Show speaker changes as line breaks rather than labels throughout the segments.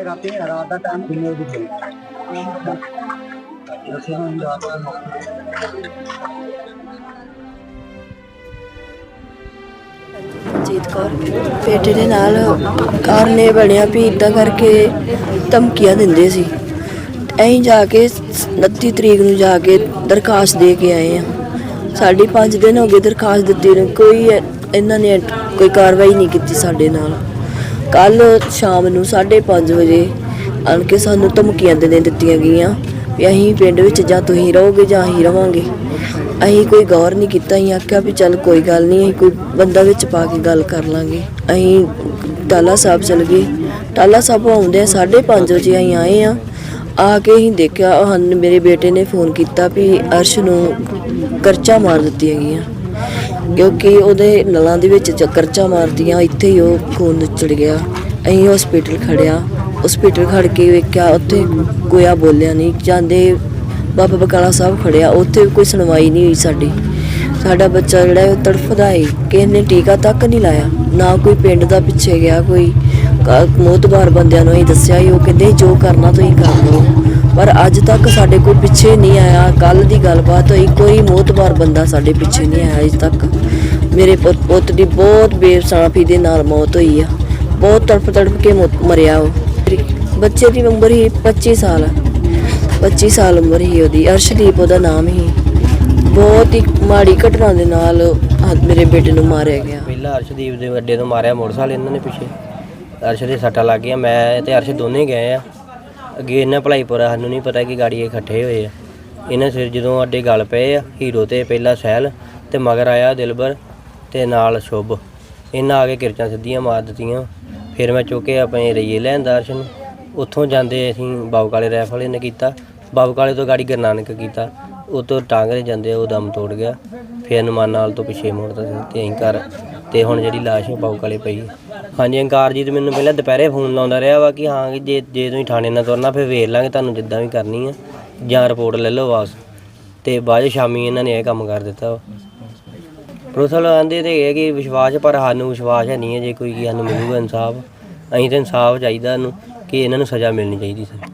ਨੇ ਰਾਤੀ ਰਾਤ ਦਾ ਟਾਈਮ ਕਿੰਨੇ ਵਜੇ ਸੀ ਅਸੀਂ ਨੂੰ ਰਾਤ ਦਾ
ਜੀਤ ਕੌਰ, ਬੇਟੇ ਦੇ ਨਾਲ ਕਾਰਨ ਇਹ ਬਣਿਆ ਵੀ ਇਦਾਂ ਕਰਕੇ ਧਮਕੀਆਂ ਦਿੰਦੇ ਸੀ। ਅਸੀਂ ਜਾ ਕੇ 29 ਤਰੀਕ ਨੂੰ ਜਾ ਕੇ ਦਰਖਾਸਤ ਦੇ ਕੇ ਆਏ ਆ ਸਾਡੀ 5 ਦਿਨ ਹੋ ਗਏ ਦਰਖਾਸਤ ਦਿੱਤੀ ਨੂੰ। ਕੋਈ ਇਹਨਾਂ ਨੇ ਕੋਈ ਕਾਰਵਾਈ ਨਹੀਂ ਕੀਤੀ ਸਾਡੇ ਨਾਲ। ਕੱਲ ਸ਼ਾਮ ਨੂੰ 5:30 ਵਜੇ ਆਣ ਕੇ ਸਾਨੂੰ ਧਮਕੀਆਂ ਦੇ ਦਿੱਤੀਆਂ ਗਈਆਂ ਵੀ ਅਸੀਂ ਪਿੰਡ ਵਿੱਚ ਜਾਂ ਤੁਸੀਂ ਰਹੋਗੇ ਜਾਂ ਅਸੀਂ ਰਵਾਂਗੇ। ਅਸੀਂ ਕੋਈ ਗੌਰ ਨਹੀਂ ਕੀਤਾ, ਅਸੀਂ ਆਖਿਆ ਵੀ ਚੱਲ ਕੋਈ ਗੱਲ ਨਹੀਂ, ਅਸੀਂ ਕੋਈ ਬੰਦਾ ਵਿੱਚ ਪਾ ਕੇ ਗੱਲ ਕਰ ਲਾਂਗੇ। ਅਸੀਂ ਟਾਲਾ ਸਾਹਿਬ ਚਲ ਗਏ। ਟਾਲਾ ਸਾਹਿਬ ਆਉਂਦੇ 5:30 ਵਜੇ ਅਸੀਂ ਆਏ ਆ ਆ ਕੇ ਅਸੀਂ ਦੇਖਿਆ ਹਨ ਮੇਰੇ ਬੇਟੇ ਨੇ ਫੋਨ ਕੀਤਾ ਵੀ ਅਰਸ਼ ਨੂੰ ਕਰਚਾ ਮਾਰ ਦਿੱਤੀਆਂ ਗਈਆਂ। ਕਿਉਂਕਿ ਉਹਦੇ ਨਲਾਂ ਦੇ ਵਿੱਚ ਚ- ਮਾਰਦੀਆਂ, ਇੱਥੇ ਹੀ ਉਹ ਖੂਨ ਨਿਚੜ ਗਿਆ। ਅਸੀਂ ਹਸਪੀਟਲ ਖੜਿਆ। ਹਸਪੀਟਲ ਖੜ ਕੇ ਵੇਖਿਆ, ਉੱਥੇ ਕੋਇਆ ਬੋਲਿਆ ਨਹੀਂ ਜਾਂਦੇ ਬਾਬਾ ਬਕਾਲਾ ਸਾਹਿਬ ਖੜਿਆ। ਉੱਥੇ ਕੋਈ ਸੁਣਵਾਈ ਨਹੀਂ ਹੋਈ ਸਾਡੀ। ਸਾਡਾ ਬੱਚਾ ਜਿਹੜਾ ਉਹ ਤੜਫਦਾ ਹੈ ਕਿਸੇ ਨੇ ਟੀਕਾ ਤੱਕ ਨਹੀਂ ਲਾਇਆ। ਨਾ ਕੋਈ ਪਿੰਡ ਦਾ ਪਿੱਛੇ ਗਿਆ, ਕੋਈ ਮੋਤਬਾਰ ਬੰਦਿਆਂ ਨੂੰ ਹੀ ਦੱਸਿਆ ਹੀ ਉਹ ਕਹਿੰਦੇ ਜੋ ਕਰਨਾ ਤੁਸੀਂ ਕਰ ਲਓ। ਪਰ ਅੱਜ ਤੱਕ ਸਾਡੇ ਕੋਈ ਪਿੱਛੇ ਨਹੀਂ ਆਇਆ। ਕੱਲ ਦੀ ਗੱਲਬਾਤ ਹੋਈ, ਕੋਈ ਮੋਤਬਾਰ ਬੰਦਾ ਸਾਡੇ ਪਿੱਛੇ ਨਹੀਂ ਆਇਆ ਅੱਜ ਤੱਕ। ਮੇਰੇ ਪੁੱਤ ਦੀ ਬਹੁਤ ਬੇਸਾਫੀ ਦੇ ਨਾਲ ਮੌਤ ਹੋਈ ਆ। ਬਹੁਤ ਤੜਫ ਤੜਫ ਕੇ ਮਰਿਆ ਉਹ। ਬੱਚੇ ਦੀ ਉਮਰ ਹੀ 25 ਸਾਲ ਆ। 25 ਸਾਲ ਉਮਰ ਹੀ ਉਹਦੀ। ਅਰਸ਼ਦੀਪ ਉਹਦਾ ਨਾਮ ਹੀ। ਬਹੁਤ ਹੀ ਮਾੜੀ ਘਟਨਾ ਦੇ ਨਾਲ ਮੇਰੇ ਬੇਟੇ ਨੂੰ ਮਾਰਿਆ ਗਿਆ।
ਪਹਿਲਾਂ ਅਰਸ਼ਦੀਪ ਦੇ ਅੱਡੇ ਤੋਂ ਮਾਰਿਆ ਮੋਟਰਸਾਈਕਲ, ਇਹਨਾਂ ਨੇ ਪਿੱਛੇ। ਅਰਸ਼ ਦੇ ਸੱਟਾਂ ਲੱਗ ਗਈਆਂ। ਮੈਂ ਤੇ ਅਰਸ਼ ਦੋਨੇ ਗਏ ਆ। ਅੱਗੇ ਇਹਨਾਂ ਭਲਾਈਪੁਰਾ ਸਾਨੂੰ ਨਹੀਂ ਪਤਾ ਕਿ ਗਾੜੀ ਇਹ ਇਕੱਠੇ ਹੋਏ ਆ। ਇਹਨਾਂ ਸਿਰ ਜਦੋਂ ਅੱਡੇ ਗੱਲ ਪਏ ਆ, ਹੀਰੋ ਤੇ ਪਹਿਲਾ ਸਹਿਲ ਤੇ ਮਗਰ ਆਇਆ ਦਿਲਬਰ ਤੇ ਨਾਲ ਸ਼ੁਭ। ਇਹਨਾਂ ਆ ਕੇ ਕਿਰਚਾਂ ਸਿੱਧੀਆਂ ਮਾਰ ਦਿੱਤੀਆਂ। ਫਿਰ ਮੈਂ ਚੁੱਕ ਕੇ ਆਪਣੇ ਰਈਏ ਲੈਣ ਦਰਸ਼ਨ ਨੂੰ ਉੱਥੋਂ ਜਾਂਦੇ ਅਸੀਂ ਬਾਬੂ ਕਾਲੇ ਰਾਈਫਲ ਨੇ ਕੀਤਾ। ਬਾਬੂ ਕਾਲੇ ਤੋਂ ਗਾੜੀ ਗੁਰਨਾਨਕ ਕੀਤਾ। ਉਤੋਂ ਟਾਂਗਰੇ ਜਾਂਦੇ ਉਹ ਦਮ ਤੋੜ ਗਿਆ। ਫਿਰ ਹਨੂੰਮਾਨ ਨਾਲ ਤੋਂ ਪਿੱਛੇ ਮੁੜਦਾ ਸੀ ਤੇ ਅਸੀਂ ਘਰ। ਤੇ ਹੁਣ ਜਿਹੜੀ ਲਾਸ਼ ਹੈ ਬਾਬੂ ਕਾਲੇ ਪਈ ਹਾਂਜੀ ਅੰਕਾਰਜੀਤ ਮੈਨੂੰ ਪਹਿਲਾਂ ਦੁਪਹਿਰੇ ਫੋਨ ਲਾਉਂਦਾ ਰਿਹਾ ਵਾ ਕਿ ਹਾਂ ਕਿ ਜੇ ਜੇ ਤੁਸੀਂ ਥਾਣੇ ਨਾਲ ਤੁਰਨਾ, ਫਿਰ ਵੇਖ ਲਾਂਗੇ, ਤੁਹਾਨੂੰ ਜਿੱਦਾਂ ਵੀ ਕਰਨੀ ਆ, ਜਾਂ ਰਿਪੋਰਟ ਲੈ ਲਓ ਵਾਪਸ। ਤੇ ਬਾਅਦ 'ਚ ਸ਼ਾਮੀ ਇਹਨਾਂ ਨੇ ਇਹ ਕੰਮ ਕਰ ਦਿੱਤਾ ਵਾ। ਪ੍ਰੋਸਲ ਆਂਦੇ ਤੇ ਇਹ ਕਿ ਵਿਸ਼ਵਾਸ, ਪਰ ਸਾਨੂੰ ਵਿਸ਼ਵਾਸ ਹੈ ਨਹੀਂ ਹੈ, ਜੇ ਕੋਈ ਕਿ ਸਾਨੂੰ ਮਿਲੂਗਾ ਇਨਸਾਫ, ਅਸੀਂ ਤਾਂ ਇਨਸਾਫ ਚਾਹੀਦਾ ਨੂੰ ਕਿ ਇਹਨਾਂ ਨੂੰ ਸਜ਼ਾ ਮਿਲਣੀ ਚਾਹੀਦੀ ਸਰ।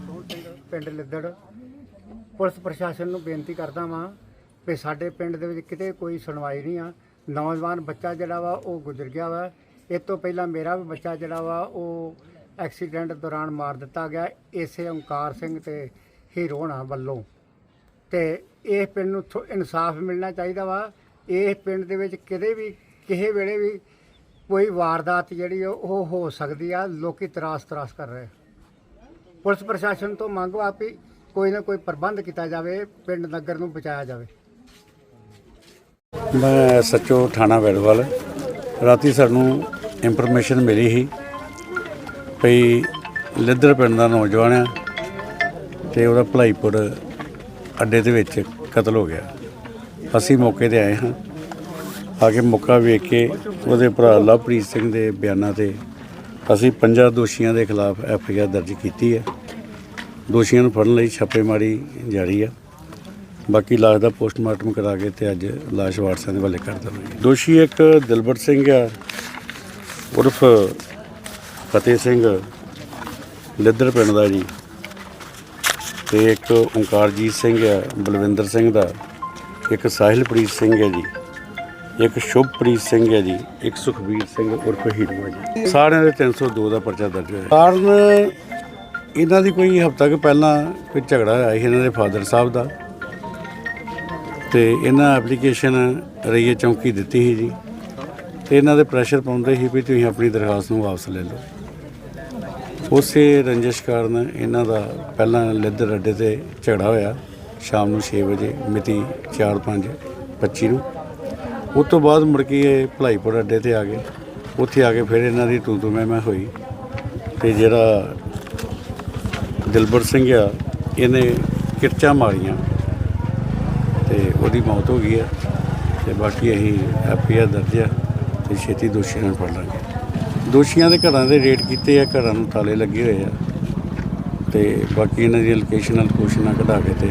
ਪਿੰਡ ਲਿੱਦੜ, ਪੁਲਿਸ ਪ੍ਰਸ਼ਾਸਨ ਨੂੰ ਬੇਨਤੀ ਕਰਦਾ ਵਾਂ ਵੀ ਸਾਡੇ ਪਿੰਡ ਦੇ ਵਿੱਚ ਕਿਤੇ ਕੋਈ ਸੁਣਵਾਈ ਨਹੀਂ ਆ। ਨੌਜਵਾਨ ਬੱਚਾ ਜਿਹੜਾ ਵਾ, ਉਹ ਗੁਜ਼ਰ ਗਿਆ ਵਾ ਇਹ ਤੋਂ ਪਹਿਲਾਂ ਮੇਰਾ ਵੀ ਬੱਚਾ ਜਿਹੜਾ ਵਾ, ਉਹ ਐਕਸੀਡੈਂਟ ਦੌਰਾਨ ਮਾਰ ਦਿੱਤਾ ਗਿਆ। ਇਸੇ ਓਂਕਾਰ ਸਿੰਘ ਤੇ ਹੋਣਾ ਵੱਲੋਂ। ਤੇ ਇਹ ਪਿੰਡ ਨੂੰ ਥੋ- ਇਨਸਾਫ ਮਿਲਣਾ ਚਾਹੀਦਾ ਵਾ। ਇਹ ਪਿੰਡ ਦੇ ਵਿੱਚ ਕਿਤੇ ਵੀ, ਕਿਸੇ ਵੇਲੇ ਵੀ ਕੋਈ ਵਾਰਦਾਤ ਜਿਹੜੀ ਆ, ਉਹ ਹੋ ਸਕਦੀ ਆ। ਲੋਕੀ ਤਰਾਸ ਤਰਾਸ ਕਰ ਰਹੇ ਪੁਲਿਸ ਪ੍ਰਸ਼ਾਸਨ ਤੋਂ ਮੰਗ ਵਾ ਵੀ ਕੋਈ ਨਾ ਕੋਈ ਪ੍ਰਬੰਧ ਕੀਤਾ ਜਾਵੇ, ਪਿੰਡ ਨਗਰ ਨੂੰ ਬਚਾਇਆ ਜਾਵੇ।
ਮੈਂ ਸੱਚੋ ਥਾਣਾ ਵੈੜਵਾਲ ਰਾਤੀ ਸਾਨੂੰ ਇਨਫੋਰਮੇਸ਼ਨ ਮਿਲੀ ਸੀ ਭਈ ਲਿੱਦਰ ਪਿੰਡ ਦਾ ਨੌਜਵਾਨ ਆ ਤੇ ਉਹਦਾ ਭਲਾਈਪੁਰ ਅੱਡੇ ਦੇ ਵਿੱਚ ਕਤਲ ਹੋ ਗਿਆ। ਅਸੀਂ ਮੌਕੇ ਤੇ ਆਏ ਹਾਂ। ਆ ਕੇ ਮੌਕਾ ਵੇਖ ਕੇ ਉਹਦੇ ਭਰਾ ਲਵਪ੍ਰੀਤ ਸਿੰਘ ਦੇ ਬਿਆਨਾਂ ਤੇ ਅਸੀਂ ਪੰਜਾਂ ਦੋਸ਼ੀਆਂ ਦੇ ਖਿਲਾਫ ਐਫ ਆਈ ਆਰ ਦਰਜ ਕੀਤੀ ਹੈ। ਦੋਸ਼ੀਆਂ ਨੂੰ ਫੜਨ ਲਈ ਛਾਪੇਮਾਰੀ ਜਾਰੀ ਆ। ਬਾਕੀ ਲਾਸ਼ ਦਾ ਪੋਸਟਮਾਰਟਮ ਕਰਾ ਕੇ ਤੇ ਅੱਜ ਲਾਸ਼ ਵਾਰਸਾਂ ਦੇ ਹਵਾਲੇ ਕਰ ਦੇਵਾਂਗੇ ਦੋਸ਼ੀ ਇੱਕ ਦਿਲਬਰ ਸਿੰਘ ਆ। ਉਰਫ ਫਤਿਹ ਸਿੰਘ ਲਿੱਦਰ ਪਿੰਡ ਦਾ ਜੀ ਤੇ ਇੱਕ ਓਂਕਾਰਜੀਤ ਸਿੰਘ ਹੈ, ਬਲਵਿੰਦਰ ਸਿੰਘ ਦਾ, ਇੱਕ ਸਾਹਿਲਪ੍ਰੀਤ ਸਿੰਘ ਹੈ ਜੀ, ਇੱਕ ਸ਼ੁਭਪ੍ਰੀਤ ਸਿੰਘ ਹੈ ਜੀ, ਇੱਕ ਸੁਖਬੀਰ ਸਿੰਘ ਉਰਫ ਹੀਰੂ ਹੈ ਜੀ। ਸਾਰਿਆਂ ਦੇ 302 ਦਾ ਪਰਚਾ ਦਰਜ ਹੋਇਆ। ਕਾਰਨ ਇਹਨਾਂ ਦੀ ਕੋਈ ਹਫ਼ਤਾ ਕੁ ਪਹਿਲਾਂ ਕੋਈ ਝਗੜਾ ਹੋਇਆ ਸੀ ਇਹਨਾਂ ਦੇ ਫਾਦਰ ਸਾਹਿਬ ਦਾ। ਤੇ ਇਹਨਾਂ ਐਪਲੀਕੇਸ਼ਨ ਰਈਏ ਚੌਂਕੀ ਦਿੱਤੀ ਸੀ ਜੀ। ਤੇ ਇਹਨਾਂ ਦੇ ਪ੍ਰੈਸ਼ਰ ਪਾਉਂਦੇ ਸੀ ਵੀ ਤੁਸੀਂ ਆਪਣੀ ਦਰਖਾਸਤ ਨੂੰ ਵਾਪਸ ਲੈ ਲਓ। ਉਸੇ ਰੰਜਿਸ਼ ਕਾਰਨ ਇਹਨਾਂ ਦਾ ਪਹਿਲਾਂ ਲਿੱਦਰ ਅੱਡੇ ਤੇ ਝਗੜਾ ਹੋਇਆ ਸ਼ਾਮ ਨੂੰ 6 ਵਜੇ, ਮਿਤੀ 4/5/25 ਨੂੰ। ਉਸ ਤੋਂ ਬਾਅਦ ਮੁੜ ਕੇ ਇਹ ਭਲਾਈਪੁਰ ਅੱਡੇ ਤੇ ਆ ਗਏ। ਉੱਥੇ ਆ ਕੇ ਫਿਰ ਇਹਨਾਂ ਦੀ ਤੂੰ ਤੂੰ ਮੈਂ ਮੈਂ ਹੋਈ। ਤੇ ਜਿਹੜਾ ਦਿਲਬਰ ਸਿੰਘ ਆ, ਇਹਨੇ ਕਿਰਚਾਂ ਮਾਰੀਆਂ। ਤੇ ਉਹਦੀ ਮੌਤ ਹੋ ਗਈ ਆ। ਤੇ ਬਾਕੀ ਅਸੀਂ ਐਫਆਈਆਰ ਦਰਜ ਆ। ਤੇ ਛੇਤੀ ਦੋਸ਼ੀਆਂ ਨੂੰ ਫੜ ਲਾਂਗੇ। ਦੋਸ਼ੀਆਂ ਦੇ ਘਰਾਂ ਦੇ ਰੇਡ ਕੀਤੇ ਆ, ਘਰਾਂ ਨੂੰ ਤਾਲੇ ਲੱਗੇ ਹੋਏ ਆ। ਤੇ ਬਾਕੀ ਇਹਨਾਂ ਦੀ ਲੋਕੇਸ਼ਨਲ ਕੋਸ਼ਿਸ਼ਾਂ ਕਢਾ ਕੇ ਤੇ